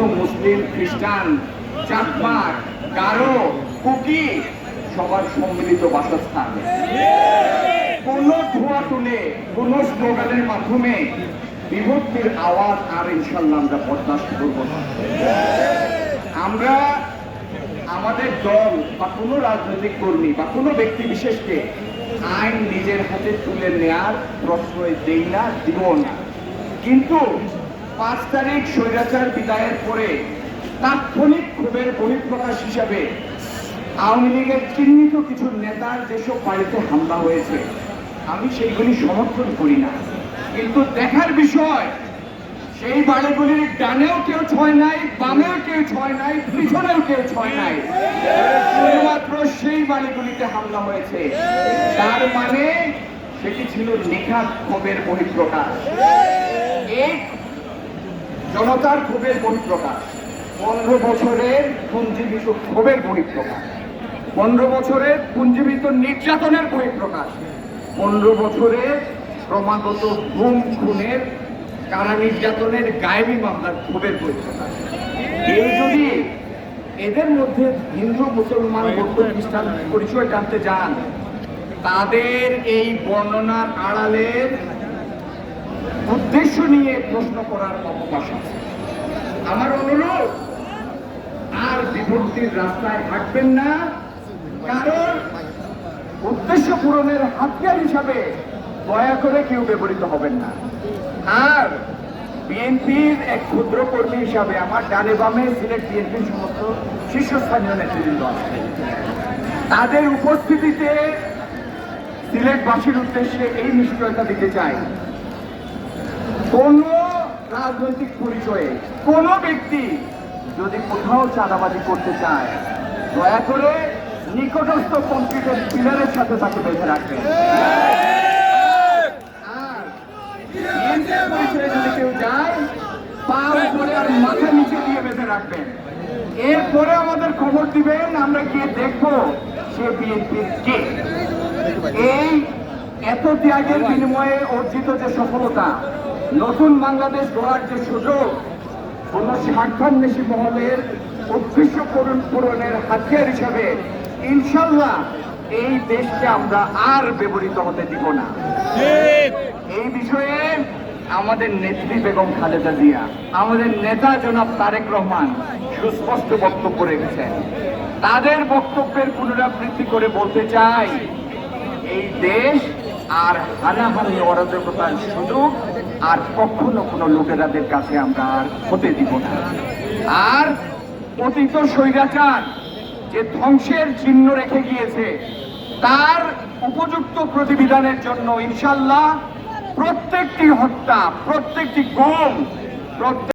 হিন্দু মুসলিম, খ্রিস্টান চাকমার গারো, কুকি সবার সম্মিলিত বাসস্থান। কোন ধোয়া তুলে, কোন স্লোগানের মাধ্যমে বিভক্তির আওয়াজ আর ইনশাল্লাহ আমরা বরদাস্ত করব আমরা আমাদের দল বা কোনো রাজনৈতিক কর্মী বা কোনো ব্যক্তি বিশেষকে আইন নিজের হাতে তুলে নেয়ার প্রশ্রয় দেই না, দিব না। কিন্তু পাঁচ তারিখ স্বৈরাচার বিদায়ের পরে তাৎক্ষণিক ক্ষোভের বহিঃপ্রকাশ হিসাবে আওয়ামী লীগের চিহ্নিত কিছু নেতার যেসব বাড়িতে হামলা হয়েছে, আমি সেইগুলি সমর্থন করি না। কিন্তু দেখার বিষয়, সেই বাড়িগুলির ডানেও কেউ ছয় নাই, বামেও কেউ ছয় নাই, পিছনেও কেউ ছয় নাই। শুধুমাত্র সেই বাড়িগুলিতে হামলা হয়েছে। তার মানে সেটি ছিল নিখাত ক্ষোভের বহিঃপ্রকাশ। এই জনতার ক্ষোভের বহিঃপ্রকাশ পনেরো বছরের পুঞ্জীবিত ক্ষোভের বহিঃপ্রকাশ পনেরো বছরের পুঞ্জীবিত নির্যাতনের বহিঃপ্রকাশ পনেরো বছরের ক্রমাগত গুম খুনের, কারা নির্যাতনের গায়েবী মামলার ক্ষোভের বহিঃপ্রকাশ কেউ যদি এদের মধ্যে হিন্দু, মুসলমান, বৌদ্ধ, খ্রিস্টান পরিচয় জানতে যান তাদের এই বর্ণনার উদ্দেশ্য নিয়ে প্রশ্ন করার অবকাশ আছে। আমার অনুরোধ, আর বিভক্তির রাস্তায় হাঁটবেন না, কারণ উদ্দেশ্য পূরণের হাতিয়ার হিসাবে দয়া করে কেউ ব্যবহৃত হবেন না। আর বিএনপির এক ক্ষুদ্র কর্মী হিসাবে আমার ডানে বামে সিলেট বিএনপির সমস্ত শীর্ষস্থানীয় নেতৃবৃন্দ আছে। তাদের উপস্থিতিতে সিলেটবাসীর উদ্দেশ্যে এই নিশ্চয়তা দিতে চাই। কোন রাজনৈতিক পরিচয়ে কোন ব্যক্তি যদি কোথাও চাঁদাবাজি করতে চায়, দয়া করে নিকটস্থ কংক্রিটের পিলারের সাথে তাকে বেঁধে রাখবেন। আর পরিচয়ে যদি যায়, পা উপরে নিচে দিয়ে বেঁধে রাখবেন। এরপরে আমাদের খবর দিবেন, আমরা গিয়ে দেখব সে বিএনপির কে। এই এত ত্যাগের বিনিময়ে অর্জিত যে সফলতা নতুন বাংলাদেশ গড়ার যে সুযোগ কোন স্বার্থান্বেষী মহলের উদ্দেশ্য পূরণ পূরণের হাতিয়ার হিসাবে ইনশাল্লাহ এই দেশকে আমরা আর ব্যবহৃত হতে দিব না। এই বিষয়ে আমাদের নেত্রী বেগম খালেদা জিয়া, আমাদের নেতা জনাব তারেক রহমান সুস্পষ্ট বক্তব্য রেখেছেন। তাদের বক্তব্যের পুনরাবৃত্তি করে বলতে চাই, এই দেশ আর হানাহানি অরাজকতার সুযোগ আর কখনো কোনো লোকেরাদের কাছে আমরা আর হতে দিব না। আর অতীত স্বৈরাচার যে ধ্বংসের চিহ্ন রেখে গিয়েছে, তার উপযুক্ত প্রতিবিধানের জন্য ইনশাল্লাহ প্রত্যেকটি হত্যা, প্রত্যেকটি গম, প্রত্যেক